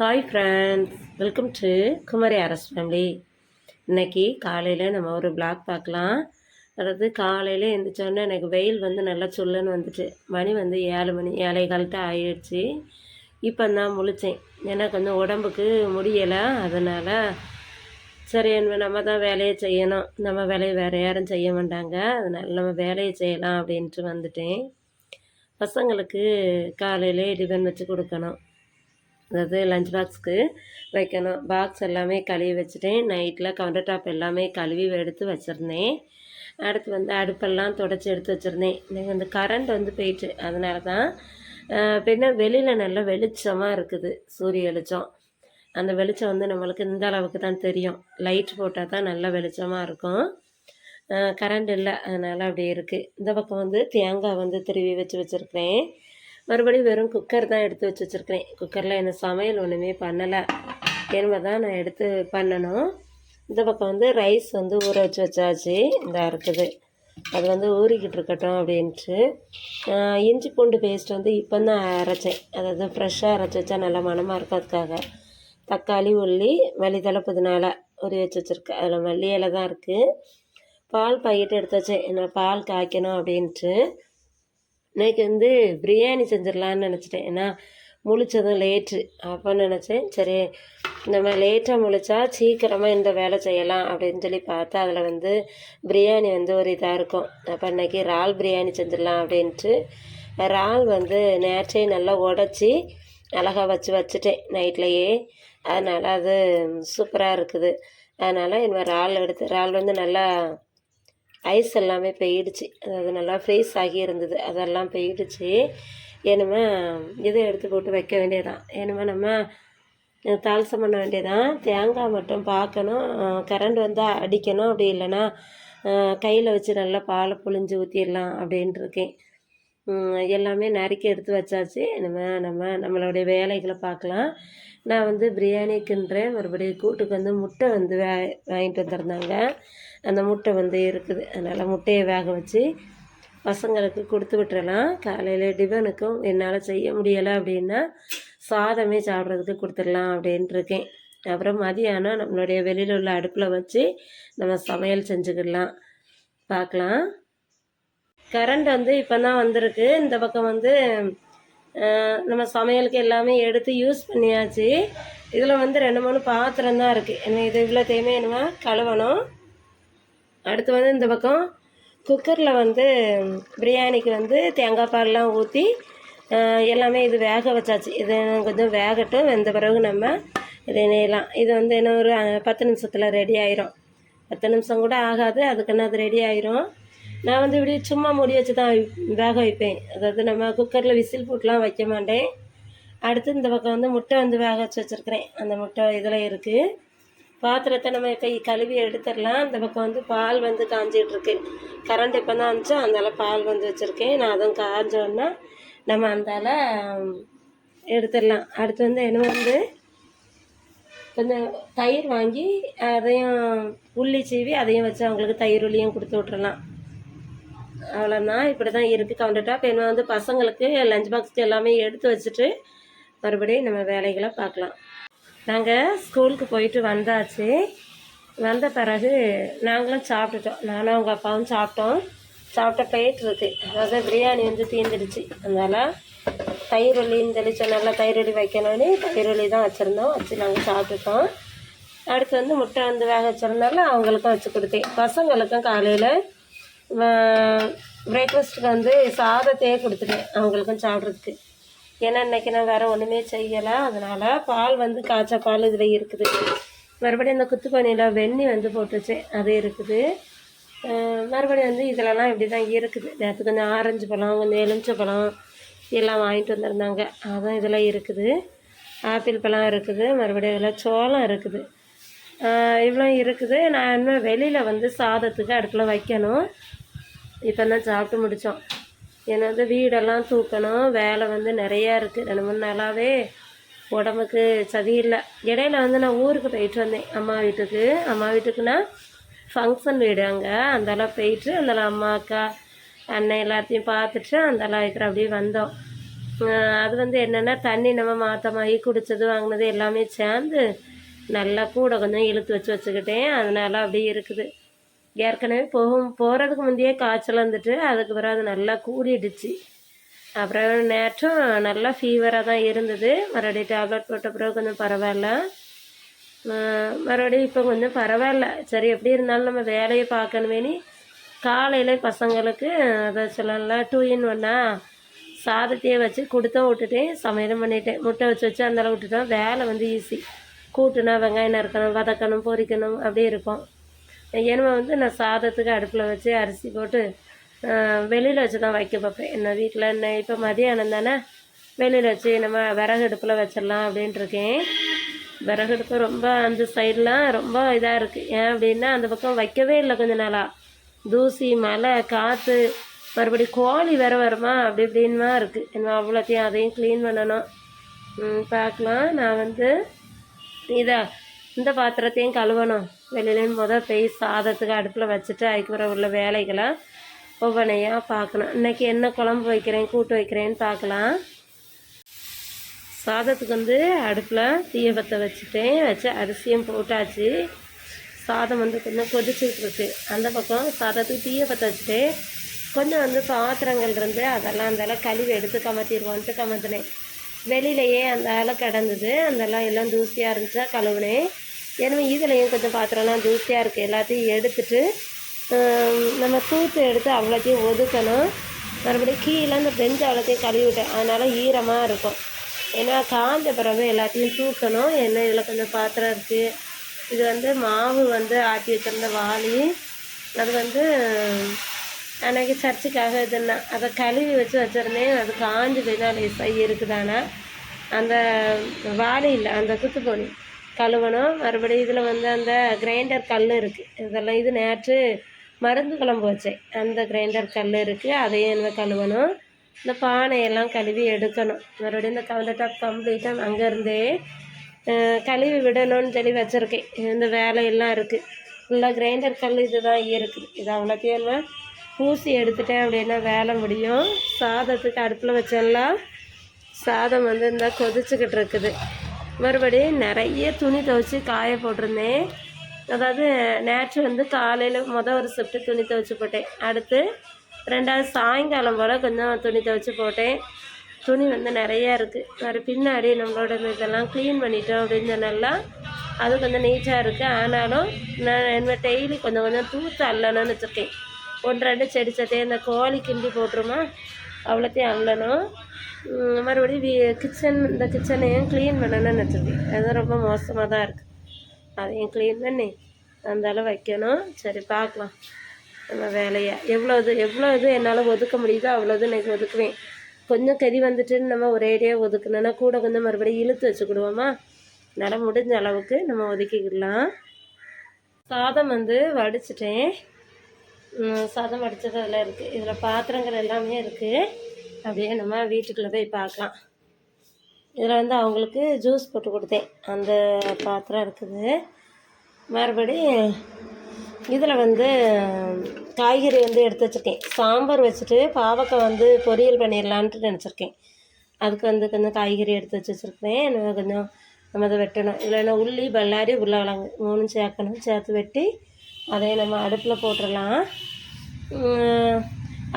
Hi friends welcome to Kumari Aras family இன்னைக்கு காலையில் நம்ம ஒரு பிளாக் பார்க்கலாம். அதாவது காலையில் எழுந்திரிச்சோன்னே எனக்கு வெயில் வந்து நல்லா சொல்லுன்னு வந்துட்டு. மணி வந்து ஏழு மணி ஏழை காலத்தை ஆயிடுச்சு. இப்போ தான் முழிச்சேன். ஏன்னா கொஞ்சம் உடம்புக்கு முடியலை. அதனால் சரி நம்ம தான் வேலையை செய்யணும். நம்ம வேலையை வேறு யாரும் செய்ய மாட்டாங்க. அதனால் நம்ம வேலையை செய்யலாம் அப்படின்ட்டு வந்துட்டேன். பசங்களுக்கு காலையிலே டிஃபன் வச்சு கொடுக்கணும். அதாவது லஞ்ச் பாக்ஸ்க்கு வைக்கணும். பாக்ஸ் எல்லாமே கழுவி வச்சுட்டேன். நைட்டில் கவுண்டர் டாப் எல்லாமே கழுவி எடுத்து வச்சுருந்தேன். அடுத்து வந்து அடுப்பெல்லாம் தொடச்சி எடுத்து வச்சுருந்தேன். எனக்கு வந்து கரண்ட் வந்து போயிட்டு அதனால தான் பின்ன வெளியில் நல்லா வெளிச்சமாக இருக்குது. சூரிய வெளிச்சம். அந்த வெளிச்சம் வந்து நம்மளுக்கு இந்த அளவுக்கு தான் தெரியும். லைட் போட்டால் தான் நல்லா வெளிச்சமாக இருக்கும். கரண்ட் இல்லை. அதனால் அப்படி இருக்குது இந்த பக்கம் வந்து தேங்காய் வந்து திருவி வச்சு வச்சுருக்கிறேன். மறுபடியும் வெறும் குக்கர் தான் எடுத்து வச்சு வச்சுருக்கிறேன். குக்கரில் என்ன சமையல் ஒன்றுமே பண்ணலை. என்பதை தான் நான் எடுத்து பண்ணணும். இந்த பக்கம் வந்து ரைஸ் வந்து ஊற வச்சு வச்சாச்சு. இந்த இருக்குது. அது வந்து ஊறிக்கிட்டு இருக்கட்டும் அப்படின்ட்டு. இஞ்சி பூண்டு பேஸ்ட் வந்து இப்போ தான் அரைச்சேன். அதாவது ஃப்ரெஷ்ஷாக அரைச்சி வச்சா நல்லா மணமாக இருக்கும் அதுக்காக. தக்காளி உள்ளி மல்லித்தலை புதினால உரி வச்சு வச்சுருக்கேன். அதில் மல்லி இலை தான் இருக்குது பால் பாக்கெட் எடுத்து வச்சேன். என்ன பால் காய்க்கணும் அப்படின்ட்டு. இன்னைக்கு வந்து பிரியாணி செஞ்சிடலான்னு நினச்சிட்டேன். ஏன்னா முழிச்சதும் லேட்டு அப்போ நினச்சேன். சரி நம்ம லேட்டாக முழிச்சா சீக்கிரமாக இந்த வேலை செய்யலாம் அப்படின்னு சொல்லி பார்த்தா அதில் வந்து பிரியாணி வந்து ஒரு இதாக இருக்கும். அப்போ இன்றைக்கி இறால் பிரியாணி செஞ்சிடலாம் அப்படின்ட்டு இறால் வந்து நேற்றே நல்லா உடச்சி அழகா வச்சு வச்சுட்டேன் நைட்லேயே. அதனால் அது சூப்பராக இருக்குது. அதனால் இந்த இறால் எடுத்து இறால் வந்து நல்லா ஐஸ் எல்லாமே போயிடுச்சு. அதாவது நல்லா ஃப்ரீஸ் ஆகி இருந்தது. அதெல்லாம் போயிடுச்சு. ஏனுமே இதை எடுத்து போட்டு வைக்க வேண்டியதான் ஏனுமே நம்ம தாளசம் பண்ண வேண்டியதான் தேங்காய் மட்டும் பார்க்கணும். கரண்ட் வந்தால் அடிக்கணும். அப்படி இல்லைன்னா கையில் வச்சு நல்லா பாலை புழிஞ்சு ஊற்றிடலாம் அப்படின்ட்டு இருக்கேன். எல்லாமே நறுக்கி எடுத்து வச்சாச்சு. நம்ம நம்ம நம்மளுடைய வேலைகளை பார்க்கலாம். நான் வந்து பிரியாணிக்குன்றேன். மறுபடியும் கூட்டுக்கு வந்து முட்டை வந்து வே வாங்கிட்டு வந்திருந்தாங்க. அந்த முட்டை வந்து இருக்குது. அதனால் முட்டையை வேக வச்சு பசங்களுக்கு கொடுத்து விட்டுறலாம். காலையில் டிஃபனுக்கும் என்னால் செய்ய முடியலை அப்படின்னா சாதமே சாப்பிட்றதுக்கு கொடுத்துடலாம் அப்படின்ட்டு இருக்கேன். அப்புறம் மதியானம் நம்மளுடைய வெளியில் உள்ள அடுப்பில் வச்சு நம்ம சமையல் செஞ்சுக்கிடலாம். பார்க்கலாம். கரண்ட் வந்து இப்போ தான் வந்திருக்கு. இந்த பக்கம் வந்து நம்ம சமையலுக்கு எல்லாமே எடுத்து யூஸ் பண்ணியாச்சு. இதில் வந்து ரெண்டு மூணு பாத்திரம் தான் இருக்குது என்ன இது இவ்வளோ நம்ம கழுவணும். அடுத்து வந்து இந்த பக்கம் குக்கரில் வந்து பிரியாணிக்கு வந்து தேங்காய் பால்லாம் ஊற்றி எல்லாமே இது வேக வச்சாச்சு. இது கொஞ்சம் வேகட்டும். வெந்த பிறகு நம்ம இதை நெய்யலாம். இது வந்து என்ன ஒரு பத்து நிமிஷத்தில் ரெடி ஆயிரும். பத்து நிமிஷம் கூட ஆகாது. அதுக்குன்னு அது ரெடி ஆயிரும். நான் வந்து இப்படி சும்மா முடி வச்சு தான் வேக வைப்பேன். அதாவது நம்ம குக்கரில் விசில் போட்டுலாம் வைக்க மாட்டேன். அடுத்து இந்த பக்கம் வந்து முட்டை வந்து வேக வச்சு வச்சுருக்கிறேன். அந்த முட்டை இதில் இருக்குது பாத்திரத்தை நம்ம கை கழுவி எடுத்துடலாம். இந்த பக்கம் வந்து பால் வந்து காஞ்சிகிட்ருக்கு கரண்ட் இப்போ தான் வந்துச்சு. அதனால பால் வந்து வச்சுருக்கேன். நான் அதுவும் காஞ்சோன்னா நம்ம அந்தால எடுத்துடலாம். அடுத்து வந்து என்ன வந்து கொஞ்சம் தயிர் வாங்கி அதையும் உள்ளி சீவி அதையும் வச்சு அவங்களுக்கு தயிர் உள்ளியும் கொடுத்து விட்றலாம் அவ்வளோதான் இப்படி தான் இருக்குது கவுண்டர் டாப் என்ன வந்து பசங்களுக்கு லஞ்ச் பாக்ஸ்க்கு எல்லாமே எடுத்து வச்சுட்டு மறுபடியும் நம்ம வேலைகளை பார்க்கலாம். நாங்கள் ஸ்கூலுக்கு போயிட்டு வந்தாச்சு. வந்த பிறகு நாங்களும் சாப்பிட்டுட்டோம். நானும் அவங்க அப்பாவும் சாப்பிட்டோம். சாப்பிட்ட பிளேட் இருக்குது அதாவது பிரியாணி வந்து தீந்துடுச்சு. அதனால் தயிர் உள்ளின்னு தெளிச்ச நல்லா தயிர் உள்ளி வைக்கணும்னு தயிர் உள்ளி தான் வச்சுருந்தோம். வச்சு நாங்கள் சாப்பிட்டுட்டோம். அடுத்து வந்து முட்டை வந்து வேக வச்சிருந்தால அவங்களுக்கும் வச்சு கொடுத்தேன். பசங்களுக்கும் காலையில் பிரேக்ஃபாஸ்ட்டுக்கு வந்து சாதத்தையே கொடுத்துட்டேன் அவங்களுக்கும் சாப்பிட்றதுக்கு. ஏன்னா இன்னைக்கு நான் வேறு ஒன்றுமே செய்யலை. அதனால் பால் வந்து காய்ச்ச பால் இதில் இருக்குது. மறுபடியும் இந்த குத்துப்பானியில் வெண்ணி வந்து போட்டுச்சு அது இருக்குது. மறுபடியும் வந்து இதிலலாம் இப்படி தான் இருக்குது. நேற்று கொஞ்சம் ஆரஞ்சு பழம் கொஞ்சம் எலுமிச்சை பழம் எல்லாம் வாங்கிட்டு வந்திருந்தாங்க. அதுவும் இதில் இருக்குது. ஆப்பிள் பழம் இருக்குது மறுபடியும் இதில் சோளம் இருக்குது. இவ்வளோ இருக்குது. நான் இன்னும் வெளியில் வந்து சாதத்துக்கு அடுப்பில் வைக்கணும். இப்போ தான் சாப்பிட்டு முடித்தோம் ஏன்னா வந்து வீடெல்லாம் தூக்கணும். வேலை வந்து நிறையா இருக்குது ரெண்டு மூணு நாளாகவே உடம்புக்கு சரியில்லை இடையில வந்து நான் ஊருக்கு போயிட்டு வந்தேன். அம்மா வீட்டுக்கு. அம்மா வீட்டுக்குன்னா ஃபங்க்ஷன் வீடு அங்கே. அந்தளவு போயிட்டு அந்தளவு அம்மா அக்கா அண்ணன் எல்லாத்தையும் பார்த்துட்டு அந்தளவு இருக்கிற அப்படியே வந்தோம். அது வந்து என்னென்னா தண்ணி நம்ம மாற்றமாகி குடித்தது வாங்கினது எல்லாமே சேர்ந்து நல்லா கூட கொஞ்சம் இழுத்து வச்சு வச்சுக்கிட்டேன். அதனால அப்படியே இருக்குது. ஏற்கனவே போகும் போகிறதுக்கு முந்தையே காய்ச்சல் வந்துட்டு அதுக்கு பிறகு அது நல்லா கூடிடுச்சு. அப்புறம் நேற்றும் நல்லா ஃபீவராக தான் இருந்தது. மறுபடியும் டேப்லெட் போட்ட பிறகு கொஞ்சம் பரவாயில்ல. மறுபடியும் இப்போ கொஞ்சம் பரவாயில்ல. சரி எப்படி இருந்தாலும் நம்ம வேலையை பார்க்கணுமேனி காலையில் பசங்களுக்கு அதை சொல்லலாம் டூ இன் ஒன்னா சாதத்தையே வச்சு கொடுத்தோம் விட்டுட்டேன். சமையலும் பண்ணிட்டேன். முட்டை வச்சு வச்சு அந்தளவு விட்டுட்டோம். வேலை வந்து ஈஸி கூட்டுனா வெங்காயம் நறுக்கணும் வதக்கணும் பொரிக்கணும் அப்படியே இருக்கும் ஏன்னா வந்து நான் சாதத்துக்கு அடுப்பில் வச்சு அரிசி போட்டு வெளியில் வச்சு தான் வைக்க பார்ப்பேன். என்ன வீட்டில் என்ன இப்போ மதியானம் தானே வெளியில் வச்சு நம்ம விறகு அடுப்பில் வச்சிடலாம் அப்படின்ட்டுருக்கேன் விறகு அடுப்பு ரொம்ப அந்த சைடெலாம் ரொம்ப இதாக இருக்குது ஏன் அப்படின்னா அந்த பக்கம் வைக்கவே இல்லை கொஞ்ச நாளாக தூசி மழை காற்று மறுபடி கோழி வேற வருமா அப்படி இப்படின்மா இருக்குது என்ன அவ்வளோத்தையும் அதையும் க்ளீன் பண்ணணும். பார்க்கலாம். நான் வந்து இதை இந்த பாத்திரத்தையும் கழுவணும். வெளியிலேருந்து மொதல் போய் சாதத்துக்கு அடுப்பில் வச்சுட்டு அதுக்கப்புறம் உள்ள வேலைகளை ஒவ்வொன்றையாக பார்க்கணும். இன்னைக்கு என்ன குழம்பு வைக்கிறேன் கூட்டு வைக்கிறேன்னு பார்க்கலாம். சாதத்துக்கு வந்து அடுப்பில் தீய பற்ற வச்சுட்டேன். வச்சு அரிசியும் போட்டாச்சு. சாதம் வந்து கொஞ்சம் கொதிச்சுட்டு இருக்கு. அந்த பக்கம் சாதத்துக்கு தீய பற்ற வச்சுட்டு கொஞ்சம் வந்து பாத்திரங்கள் இருந்து அதெல்லாம் அந்தளவு கழுவி எடுத்து கமத்திடுவோன்ட்டு கமத்தினேன். வெளியிலையே அந்த அளவு கிடந்தது. அதெல்லாம் எல்லாம் தூசியாக இருந்துச்சா கழுவுனேன். எனவே இதுலேயும் கொஞ்சம் பாத்திரம்லாம் தூசியாக இருக்குது எல்லாத்தையும் எடுத்துட்டு நம்ம தூத்து எடுத்து அவ்வளோத்தையும் ஒதுக்கணும். மறுபடியும் கீழே அந்த பெஞ்சு அவ்வளோத்தையும் கழுவி விட்டேன். அதனால் ஈரமாக இருக்கும். ஏன்னா காஞ்ச பிறகு எல்லாத்தையும் தூக்கணும். என்ன இதில் கொஞ்சம் பாத்திரம் இருக்குது இது வந்து மாவு வந்து ஆட்டி வச்சிருந்த வாளி. அது வந்து அன்றைக்கி சர்ச்சுக்காக இதுன்னா அதை கழுவி வச்சு வச்சுருந்தேன் அது காஞ்சு போய் தான் லேசாக இருக்குதானா? அந்த வாளி இல்லை அந்த குத்துப்பொடி கழுவணும். மறுபடியும் இதில் வந்து அந்த கிரைண்டர் கல் இருக்குது இதெல்லாம் இது நேற்று மருந்து குழம்பு வச்சேன். அந்த கிரைண்டர் கல் இருக்குது அதையும் என்ன கழுவணும். இந்த பானையெல்லாம் கழுவி எடுக்கணும். மறுபடியும் இந்த கவுண்டர் டாப் கம்ப்ளீட்டாக அங்கேருந்தே கழுவி விடணும்னு சொல்லி வச்சுருக்கேன். இந்த வேலையெல்லாம் இருக்குது ஃபுல்லாக கிரைண்டர் கல் இது தான் இருக்குது இது அவ்வளோத்தையும் நம்ம பூசி எடுத்துட்டேன் அப்படின்னா வேலை முடியும். சாதத்துக்கு அடுப்பில் வச்செல்லாம் சாதம் வந்து இந்த கொதிச்சுக்கிட்டு இருக்குது. மறுபடியும் நிறைய துணி துவைச்சி காய போட்டிருந்தேன். அதாவது நேற்று வந்து காலையில் மொதல் ஒரு ஷிஃப்ட்டு துணி துவைச்சி போட்டேன். அடுத்து ரெண்டாவது சாயங்காலம் போல் கொஞ்சம் துணி துவைச்சி போட்டேன். துணி வந்து நிறையா இருக்குது வேறு பின்னாடி நம்மளோட இதெல்லாம் க்ளீன் பண்ணிட்டோம் அப்படின்னு சொன்னாலாம் அது கொஞ்சம் நீட்டாக இருக்குது ஆனாலும் நான் என்ன டெய்லி கொஞ்சம் கொஞ்சம் தூத்து அல்லணும்னு வச்சுருக்கேன். ஒன்று ரெண்டு செடி சட்டையே இந்த கோழி கிண்டி போட்டுருமா? அவ்வளோத்தையும் அள்ளணும். மறுபடியும் வீ கிச்சன் இந்த கிச்சனையும் க்ளீன் பண்ணணும்னு வச்சுருக்கேன். அது ரொம்ப மோசமாக தான் இருக்குது அதையும் க்ளீன் பண்ணி அந்த அளவு வைக்கணும். சரி பார்க்கலாம். நம்ம வேலையை. எவ்வளோ இது எவ்வளோ இது என்னால் ஒதுக்க முடியுதோ அவ்வளோ இது எனக்கு ஒதுக்குவேன். கொஞ்சம் கறி வந்துட்டுன்னு நம்ம ஒரேடியாக ஒதுக்கணும்னா கூட கொஞ்சம் மறுபடியும் இழுத்து வச்சுக்கிடுவோமா? என்னால் முடிஞ்ச அளவுக்கு நம்ம ஒதுக்கிக்கிடலாம். சாதம் வந்து வடிச்சிட்டேன். சாதம் வடித்தது அதில் இருக்குது இதில் பாத்திரங்கள் எல்லாமே இருக்குது அப்படியே நம்ம வீட்டுக்குள்ளே போய் பார்க்கலாம். இதில் வந்து அவங்களுக்கு ஜூஸ் போட்டு கொடுத்தேன். அந்த பாத்திரம் இருக்குது. மறுபடி இதில் வந்து காய்கறி வந்து எடுத்து வச்சுருக்கேன். சாம்பார் வச்சுட்டு பாவக்காய் வந்து பொரியல் பண்ணிடலான்ட்டு நினச்சிருக்கேன். அதுக்கு வந்து கொஞ்சம் காய்கறி எடுத்து வச்சு வச்சுருக்கேன் இன்னும் கொஞ்சம் நம்ம அதை வெட்டணும். இல்லைன்னா உள்ளி பல்லாரி உருளைக்கிழங்கு மூணும் சேர்க்கணும். சேர்த்து வெட்டி அதை நம்ம அடுப்பில் போட்டுடலாம்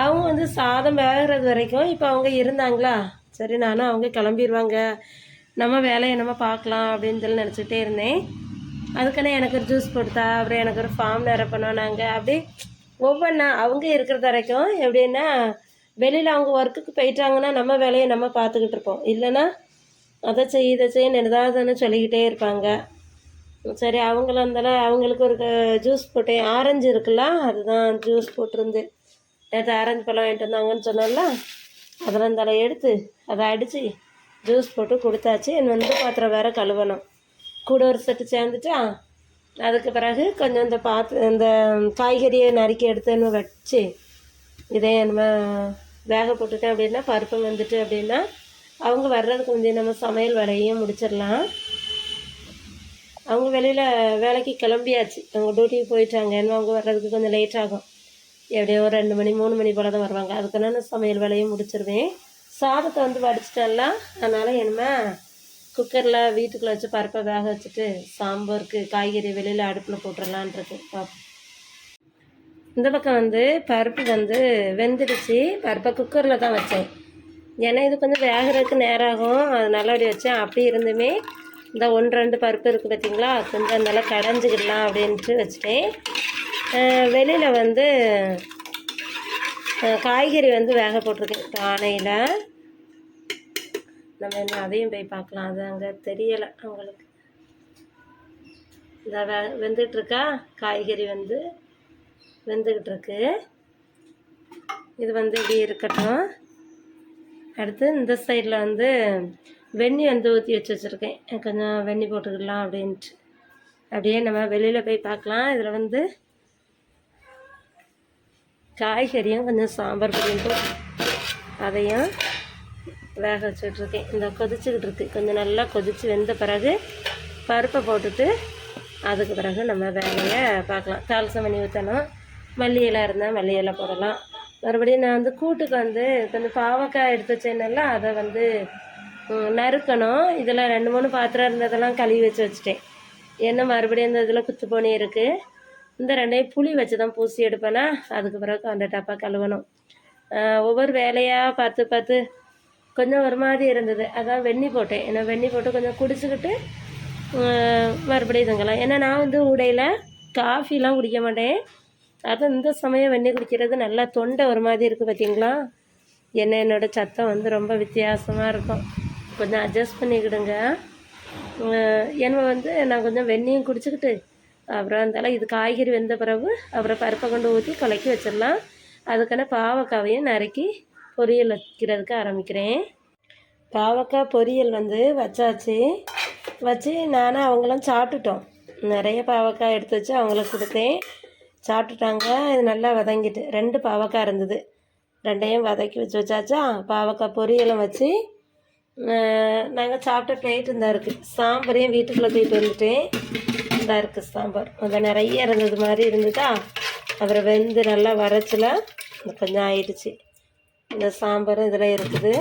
அவங்க வந்து சாதம் வேகிறது வரைக்கும் இப்போ அவங்க இருந்தாங்களா? சரி நானும் அவங்க கிளம்பிடுவாங்க நம்ம வேலையை நம்ம பார்க்கலாம் அப்படின்னு சொல்லி நினச்சிக்கிட்டே இருந்தேன். அதுக்கான எனக்கு ஒரு ஜூஸ் கொடுத்தா அப்புறம் எனக்கு ஒரு ஃபார்ம் நிரப்பணும் நாங்கள் அப்படி ஒவ்வொன்றா அவங்க இருக்கிறது வரைக்கும் எப்படின்னா வெளியில் அவங்க ஒர்க்குக்கு போயிட்டாங்கன்னா நம்ம வேலையை நம்ம பார்த்துக்கிட்டு இருப்போம். இல்லைன்னா அதை செய் இதை செய்யன்னு ஏதாவதுன்னு சொல்லிக்கிட்டே இருப்பாங்க. சரி அவங்கள இருந்தாலும் அவங்களுக்கு ஒரு ஜூஸ் போட்டேன் ஆரஞ்சு இருக்குல்ல அதுதான் ஜூஸ் போட்டிருந்து. நேற்று ஆரஞ்சு பழம் வாங்கிட்டு வந்தாங்கன்னு சொன்னோம்ல அதில் இருந்தாலும் எடுத்து அதை அடித்து ஜூஸ் போட்டு கொடுத்தாச்சு. என் வந்து பாத்திரம் வேறு கழுவணும். கூட ஒரு செட்டு சேர்ந்துட்டா அதுக்கு பிறகு கொஞ்சம் இந்த பாத்து இந்த காய்கறியை நறுக்கி எடுத்து நம்ம வச்சு இதே நம்ம வேக போட்டுட்டேன் அப்படின்னா பருப்பு வந்துட்டு அப்படின்னா அவங்க வர்றதுக்கு முந்தைய நம்ம சமையல் வேலையும் முடிச்சிடலாம். அவங்க வெளியில் வேலைக்கு கிளம்பியாச்சு. அவங்க டியூட்டிக்கு போயிட்டாங்க. ஏன்னா அவங்க வர்றதுக்கு கொஞ்சம் லேட் ஆகும். எப்படியோ ஒரு ரெண்டு மணி மூணு மணி போல் தான் வருவாங்க. அதுக்கு நான் சமையல் வேலையும் முடிச்சிருவேன். சாதத்தை வந்து வடிச்சிட்டேன்ல. அதனால் என்னமே குக்கரில் வீட்டுக்குள்ளே வச்சு பருப்பை வேக வச்சுட்டு சாம்பாருக்கு காய்கறி வெளியில் அடுப்பில் போட்டுடலான்றது பார்ப்போம் இந்த பக்கம் வந்து பருப்பு வந்து வெந்துடுச்சு. பருப்பை குக்கரில் தான் வச்சேன். ஏன்னா இது கொஞ்சம் வேகிறதுக்கு நேரம் ஆகும். அதனால அப்படி வச்சேன். அப்படி இருந்துமே இந்த ஒன்று ரெண்டு பருப்பு இருக்குது பார்த்தீங்களா கொஞ்சம் நல்லா கடைஞ்சிக்கிடலாம் அப்படின்ட்டு வச்சுட்டேன். வெளியில் வந்து காய்கறி வந்து வேக போட்டிருக்கேன் பானையில் நம்ம என்ன அதையும் போய் பார்க்கலாம். அது அங்கே தெரியலை அவங்களுக்கு. இந்த வெ வெந்துட்டுருக்கா காய்கறி வந்து வெந்துக்கிட்டு இருக்கு இது வந்து இப்படி இருக்கட்டும். அடுத்து இந்த சைடில் வந்து வெந்நி வந்து ஊற்றி வச்சு வச்சுருக்கேன் கொஞ்சம் வெந்நி போட்டுக்கலாம் அப்படின்ட்டு. அப்படியே நம்ம வெளியில் போய் பார்க்கலாம். இதில் வந்து காய்கறியும் கொஞ்சம் சாம்பார் பொடியும் போட்டு அதையும் வேக வச்சுட்ருக்கேன் இந்த கொதிச்சுக்கிட்டு இருக்கு. கொஞ்சம் நல்லா கொதித்து வெந்த பிறகு பருப்பை போட்டுட்டு அதுக்கு பிறகு நம்ம வேலையை பார்க்கலாம். தாலசம் பண்ணி ஊற்றணும் மல்லி இலை இருந்தால் மல்லி இலை போடலாம். மறுபடியும் நான் வந்து கூட்டுக்கு வந்து கொஞ்சம் பாவக்காய் எடுத்து வச்சேன்னால அதை வந்து நறுக்கணும். இதில் ரெண்டு மூணு பாத்திரம் இருந்ததெல்லாம் கழுவி வச்சு வச்சுட்டேன். என்ன மறுபடியும் இந்த இதில் குத்துப்போனி இருக்குது இந்த ரெண்டையும் புளி வச்சு தான் பூசி எடுப்பேன்னா அதுக்கு பிறகு அந்த டப்பா கழுவணும். ஒவ்வொரு வேலையாக பார்த்து பார்த்து கொஞ்சம் ஒரு மாதிரி இருந்தது. அதான் வெண்ணி போட்டேன். ஏன்னா வெண்ணி போட்டு கொஞ்சம் குடிச்சுக்கிட்டு மறுபடியும் இதுங்கலாம். ஏன்னா நான் வந்து உடையில் காஃபிலாம் குடிக்க மாட்டேன். அதுவும் இந்த சமயம் வெண்ணி குடிக்கிறது நல்லா தொண்டை ஒரு மாதிரி இருக்குது பார்த்தீங்களா என்ன என்னோடய சத்தம் வந்து ரொம்ப வித்தியாசமாக இருக்கும். கொஞ்சம் அட்ஜஸ்ட் பண்ணிக்கிடுங்க. என்னை என்ன வந்து நான் கொஞ்சம் வெந்நியும் குடிச்சுக்கிட்டு அப்புறம் இருந்தாலும் இது காய்கறி வெந்த பிறகு அப்புறம் பருப்பை கொண்டு ஊற்றி கலக்கி வச்சிடலாம். அதுக்கான பாவக்காவையும் நறுக்கி பொரியல் வைக்கிறதுக்கு ஆரம்பிக்கிறேன். பாவக்காய் பொரியல் வந்து வச்சாச்சு. வச்சு நானும் அவங்களும் சாப்பிட்டுட்டோம். நிறைய பாவக்காய் எடுத்து வச்சு அவங்களுக்கு கொடுத்தேன். சாப்பிட்டுட்டாங்க. இது நல்லா வதங்கிட்டு ரெண்டு பாவக்காய் இருந்தது. ரெண்டையும் வதக்கி வச்சு வச்சாச்சா? பாவக்காய் பொரியலும் வச்சு நாங்கள் சாப்பிட்ட பிளேட் இந்த இருக்குது சாம்பாரையும் வீட்டுக்குள்ளே போயிட்டு வந்துட்டேன். இந்த இருக்குது சாம்பார். அது நிறைய இருந்தது மாதிரி இருந்ததா? அப்புறம் வெந்து நல்லா வரைச்சில கொஞ்சம் ஆயிடுச்சு. இந்த சாம்பாரும் இதில் இருக்குது.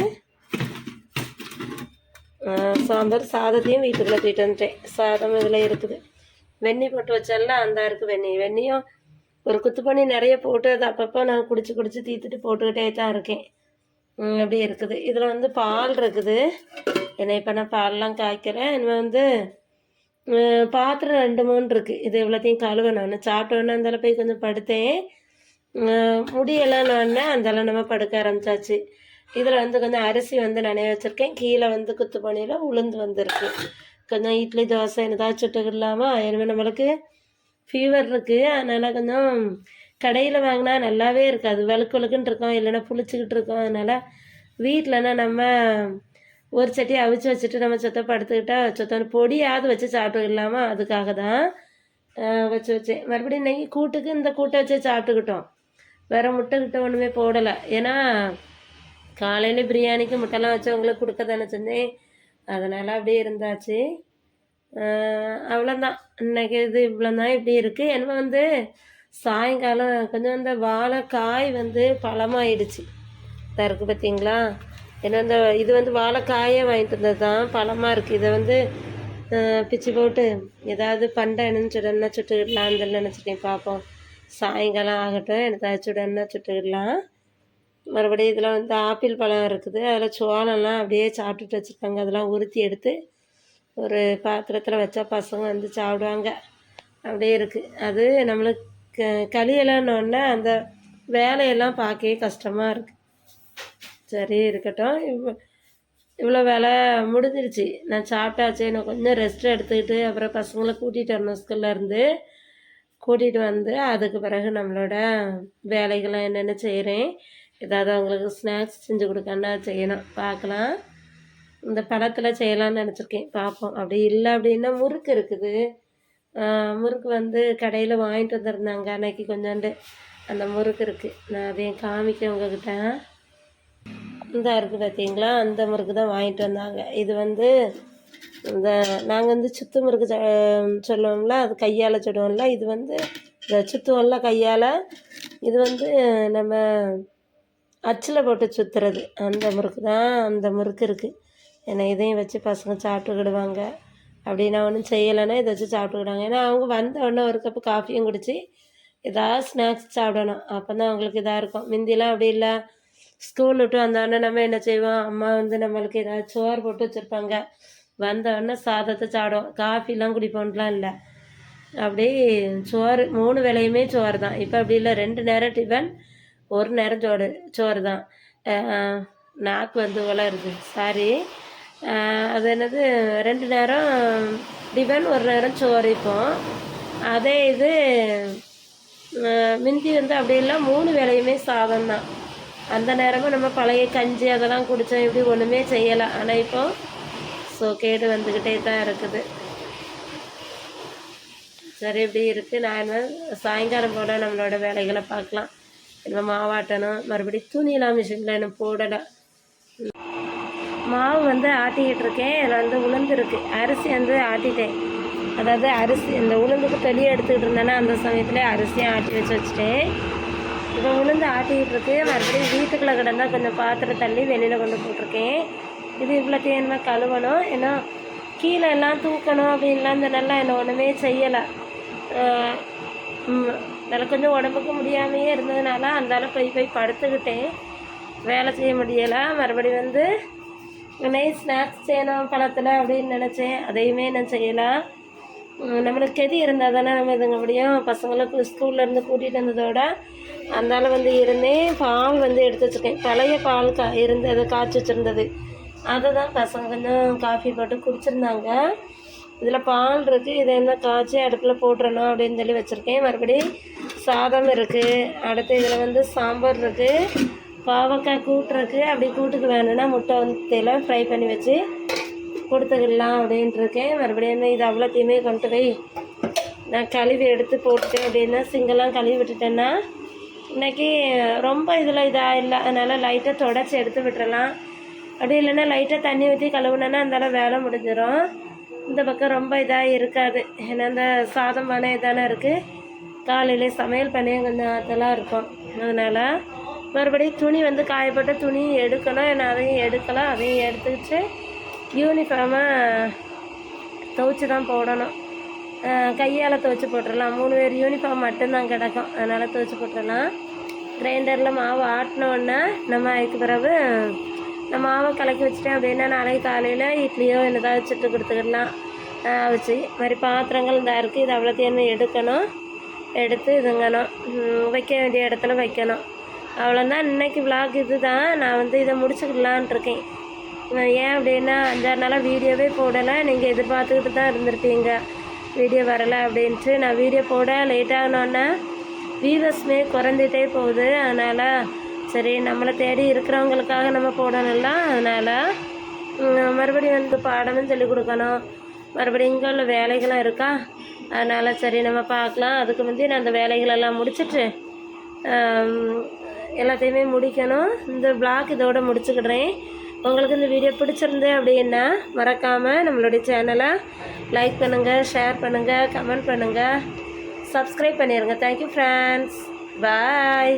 சாம்பார் சாதத்தையும் வீட்டுக்குள்ளே போயிட்டு வந்துட்டேன். சாதம் இதில் இருக்குது. வெண்ணி போட்டு வச்சால அந்த இருக்குது வெண்ணி. வெண்ணியும் ஒரு குத்து பண்ணி நிறைய போட்டு அது அப்பப்போ நான் குடிச்சு குடிச்சு தீத்துட்டு போட்டுக்கிட்டே தான் இருக்கேன். அப்படி இருக்குது. இதில் வந்து பால் இருக்குது. என்ன இப்போ நான் பால்லாம் காய்க்கிறேன். இனிமேல் வந்து பாத்திரம் ரெண்டு மூணு இருக்குது இது இவ்வளோத்தையும் கழுவணும் நான். சாப்பிட்டோன்னே அந்தால போய் கொஞ்சம் படுத்தேன். முடியெல்லாம் நான் அந்தால நம்ம படுக்க ஆரம்பிச்சாச்சு. இதில் வந்து கொஞ்சம் அரிசி வந்து நினைய வச்சுருக்கேன். கீழே வந்து குத்து பணியில் உளுந்து வந்திருக்கு கொஞ்சம் இட்லி தோசை ஏதாவது இல்லாமல் இனிமேல் நம்மளுக்கு ஃபீவர் இருக்குது அதனால் கொஞ்சம் கடையில் வாங்கினா நல்லாவே இருக்காது. வழுக்கு வழுக்குன்னு இருக்கோம். இல்லைன்னா புளிச்சிக்கிட்டு இருக்கோம். அதனால் வீட்டிலனா நம்ம ஒரு சட்டி அவிச்சு வச்சுட்டு நம்ம சொத்தை படுத்துக்கிட்டா சொத்த பொடியாவது வச்சு சாப்பிட்டுக்கலாமா அதுக்காக தான் வச்சு வச்சேன். மறுபடியும் இன்றைக்கி கூட்டுக்கு இந்த கூட்டை வச்சு சாப்பிட்டுக்கிட்டோம். வேறு முட்டை கிட்ட ஒன்றுமே போடலை. ஏன்னா காலையில் பிரியாணிக்கு முட்டைலாம் வச்சு உங்களுக்கு கொடுக்க தானே செஞ்சேன் அதனால் அப்படியே இருந்தாச்சு. அவ்வளோதான் இன்னைக்கு இது இவ்வளோ தான் இப்படி இருக்குது என்ன வந்து சாயங்காலம் கொஞ்சம் இந்த வாழைக்காய் வந்து பழமாயிடுச்சு. இதாக இருக்குது பார்த்தீங்களா ஏன்னா இந்த இது வந்து வாழைக்காயே வாங்கிட்டு வந்தது தான் பழமாக இருக்குது இதை வந்து பிச்சு போட்டு ஏதாவது பண்டைன்னு சுடன்னா சுட்டுக்கிடலாம் அந்த நினச்சிட்டேன் பார்ப்போம். சாயங்காலம் ஆகட்டும் எனக்கு சுடன்னா சுட்டுக்கிடலாம் மறுபடியும் இதில் வந்து ஆப்பிள் பழம் இருக்குது. அதில் சோளம்லாம் அப்படியே சாப்பிட்டுட்டு வச்சுருக்காங்க. அதெல்லாம் உருத்தி எடுத்து ஒரு பாத்திரத்தில் வச்சா பசங்க வந்து சாப்பிடுவாங்க. அப்படியே இருக்குது அது நம்மளுக்கு க- களியெல்லாம்னோடனே அந்த வேலையெல்லாம் பார்க்கவே கஷ்டமாக இருக்குது சரி இருக்கட்டும். இவ்வளோ இவ்வளோ வேலை முடிஞ்சிருச்சு. நான் சாப்பிட்டாச்சு. நான் கொஞ்சம் ரெஸ்ட் எடுத்துக்கிட்டு அப்புறம் பசங்களை கூட்டிகிட்டு வரணும் ஸ்கூல்லேருந்து கூட்டிகிட்டு வந்து அதுக்கு பிறகு நம்மளோட வேலைகள்லாம் என்னென்ன செய்கிறேன் ஏதாவது அவங்களுக்கு ஸ்நாக்ஸ் செஞ்சு கொடுக்கணுன்னா செய்யணும் பார்க்கலாம். இந்த பழத்தில் செய்யலாம்னு நினச்சிருக்கேன். பார்ப்போம். அப்படி இல்லை அப்படின்னா முறுக்கு இருக்குது. முறுக்கு வந்து கடையில் வாங்கிட்டு வந்திருந்தாங்க. அன்னைக்கு கொஞ்சோண்டு அந்த முறுக்கு இருக்குது நான் அதையும் காமிக்க உங்ககிட்ட. இந்த இருக்குது பார்த்தீங்களா அந்த முறுக்கு தான் வாங்கிட்டு வந்தாங்க. இது வந்து இந்த நாங்கள் வந்து சுத்து முறுக்கு சொல்லுவோம்ல அது கையால் சுடுவோம்ல இது வந்து இந்த சுத்துவோம்ல கையால் இது வந்து நம்ம அச்சில் போட்டு சுற்றுறது அந்த முறுக்கு தான் அந்த முறுக்கு இருக்குது ஏன்னா இதையும் வச்சு பசங்க சாப்பிட்டுக்கிடுவாங்க. அப்படி நான் ஒன்றும் செய்யலைன்னா இதை வச்சு சாப்பிட்டுக்கிட்டாங்க. ஏன்னா அவங்க வந்த உடனே ஒரு கப்பு காஃபியும் குடித்து ஏதாவது ஸ்நாக்ஸ் சாப்பிடணும். அப்போ தான் அவங்களுக்கு இதாக இருக்கும். முந்திலாம் அப்படி இல்லை. ஸ்கூல் விட்டு வந்தோடனே நம்ம என்ன செய்வோம்? அம்மா வந்து நம்மளுக்கு ஏதாவது சோறு போட்டு வச்சுருப்பாங்க. வந்தோடனே சாதத்தை சாப்பிடுவோம். காஃபிலாம் குடிப்போன்லாம் இல்லை. அப்படியே சோறு மூணு வேலையுமே சோறு தான் இப்போ அப்படி இல்லை. ரெண்டு நேரம் டிஃபன் ஒரு நேரம் சோறு சோறு தான் நாக்கு வந்து உலருது. சாரி. அது என்னது ரெண்டு நேரம் டிஃபன் ஒரு நேரம் சோறு அதே இது மிந்தி முந்தி வந்து அப்படி இல்லை மூணு வேலையுமே சாதம் தான். அந்த நேரமும் நம்ம பழைய கஞ்சி அதெல்லாம் குடித்தோம் இப்படி ஒன்றுமே செய்யலை. ஆனால் இப்போ ஸோ கேடு வந்துக்கிட்டே தான் இருக்குது. சரி இப்படி இருக்குது நான் என்ன சாயங்காலம் போல் நம்மளோட வேலைகளை பார்க்கலாம். நம்ம மாவாட்டணும் மறுபடியும் துணியெல்லாம் மிஷினில் என்ன போடலை. மாவு வந்து ஆட்டிக்கிட்டு இருக்கேன் அதில் வந்து உளுந்து இருக்குது அரிசி வந்து ஆட்டிட்டேன். அதாவது அரிசி இந்த உளுந்துக்கு தெளிய எடுத்துக்கிட்டு இருந்தேன்னா அந்த சமயத்தில் அரிசியும் ஆட்டி வச்சு வச்சுட்டேன். இப்போ உளுந்து ஆட்டிக்கிட்டு இருக்கு மறுபடியும் வீட்டுக்குள்ளே கிடந்தா கொஞ்சம் பாத்திரம் தள்ளி வெளியில் கொண்டு போட்டிருக்கேன். இது இவ்வளோ தேன்மை கழுவணும். ஏன்னா கீழே எல்லாம் தூக்கணும் அப்படின்லாம் இந்த நல்லா என்ன ஒன்றுமே செய்யலை. நல்லா கொஞ்சம் உடம்புக்கு முடியாமையே இருந்ததுனால அந்தால போய் போய் படுத்துக்கிட்டேன். வேலை செய்ய முடியலை. மறுபடியும் வந்து நைட் ஸ்நாக்ஸ் செய்யணும் பழத்தில் அப்படின்னு நினச்சேன். அதையுமே நான் செய்யலாம். நம்மளுக்கு கெதி இருந்தால் தானே நம்ம இதுங்க முடியும். பசங்களுக்கு ஸ்கூல்லேருந்து கூட்டிகிட்டு வந்ததோட அந்தால வந்து இருந்தேன் பால் வந்து எடுத்து வச்சுருக்கேன். பழைய பால் கா இருந்தது காய்ச்சி வச்சுருந்தது. அதை தான் பசங்க கொஞ்சம் காஃபி போட்டு குடிச்சிருந்தாங்க. இதில் பால் இருக்குது இதை என்ன காய்ச்சி அடுப்பில் போட்டுறணும் அப்படின்னு சொல்லி வச்சுருக்கேன். மறுபடி சாதம் இருக்குது அடுத்து இதில் வந்து சாம்பார் இருக்குது பாவக்காய் கூட்டுருக்கு அப்படி கூட்டுக்கு வேணும்னா முட்டை வந்து ஃப்ரை பண்ணி வச்சு கொடுத்துக்கிடலாம் அப்படின்ட்டு இருக்கேன் மறுபடியும் இது அவ்வளோத்தையுமே கொண்டு போய் நான் கழுவி எடுத்து போட்டுட்டேன் அப்படின்னா சிங்கெல்லாம் கழுவி விட்டுட்டேன்னா இன்றைக்கி ரொம்ப இதில் இதாக இல்லை. அதனால் லைட்டாக தொடச்சி எடுத்து விட்டுறலாம். அப்படி இல்லைன்னா லைட்டாக தண்ணி ஊற்றி கழுவுனேன்னா அந்தளவு வேலை முடிஞ்சிடும் இந்த பக்கம் ரொம்ப இதாக இருக்காது. ஏன்னா இந்த சாதம் பானை இதானே இருக்குது காலையிலே சமையல் பண்ணி கொஞ்சம் அதெல்லாம் இருக்கும். அதனால் மறுபடியும் துணி வந்து காயப்பட்ட துணி எடுக்கணும். ஏன்னா அதையும் எடுக்கலாம். அதையும் எடுத்துக்கிட்டு யூனிஃபார்மை துவைச்சி தான் போடணும். கையால் துவைச்சி போட்டுடலாம் மூணு பேர் யூனிஃபார்ம் மட்டும்தான் கிடக்கும். அதனால் துவைச்சி போட்டுடலாம் கிரைண்டரில் மாவு ஆட்டினோடனே நம்ம அதுக்கு பிறகு நம்ம மாவை கலக்கி வச்சுட்டேன் அப்படின்னா நாளைக்கு காலையில் இட்லியோ என்னதான் சுட்டு கொடுத்துக்கிடலாம். வச்சு மாதிரி பாத்திரங்கள் இந்த இருக்குது இது அவ்வளோத்தையும் எடுக்கணும். எடுத்து இதுங்கணும். வைக்க வேண்டிய இடத்துல வைக்கணும். அவ்வளோதான் இன்னைக்கு vlog இது தான் நான் வந்து இதை முடிச்சுக்கலான் இருக்கேன். ஏன் அப்படின்னா அஞ்சாறு நாளாக வீடியோவே போடலை. நீங்கள் எதிர்பார்த்துக்கிட்டு தான் இருந்திருப்பீங்க. வீடியோ வரலை அப்படின்ட்டு. நான் வீடியோ போட லேட் ஆகணுன்னா வியூவர்ஸ்மே குறைஞ்சிட்டே போகுது. அதனால் சரி நம்மளை தேடி இருக்கிறவங்களுக்காக நம்ம போடணும்ல. அதனால் மறுபடியும் வந்து பாடமும் சொல்லிக் கொடுக்கணும். மறுபடியும் இங்கே உள்ள வேலைகளும் இருக்கா? அதனால் சரி நம்ம பார்க்கலாம். அதுக்கு முந்தைய நான் அந்த வேலைகளெல்லாம் முடிச்சுட்டு எல்லாத்தையுமே முடிக்கணும். இந்த பிளாக் இதோட முடிச்சுக்கிடுறேன். உங்களுக்கு இந்த வீடியோ பிடிச்சிருந்து அப்படின்னா மறக்காமல் நம்மளுடைய சேனலை லைக் பண்ணுங்கள் ஷேர் பண்ணுங்கள் கமெண்ட் பண்ணுங்கள் சப்ஸ்கிரைப் பண்ணிடுங்க தேங்க்யூ ஃப்ரெண்ட்ஸ் பாய்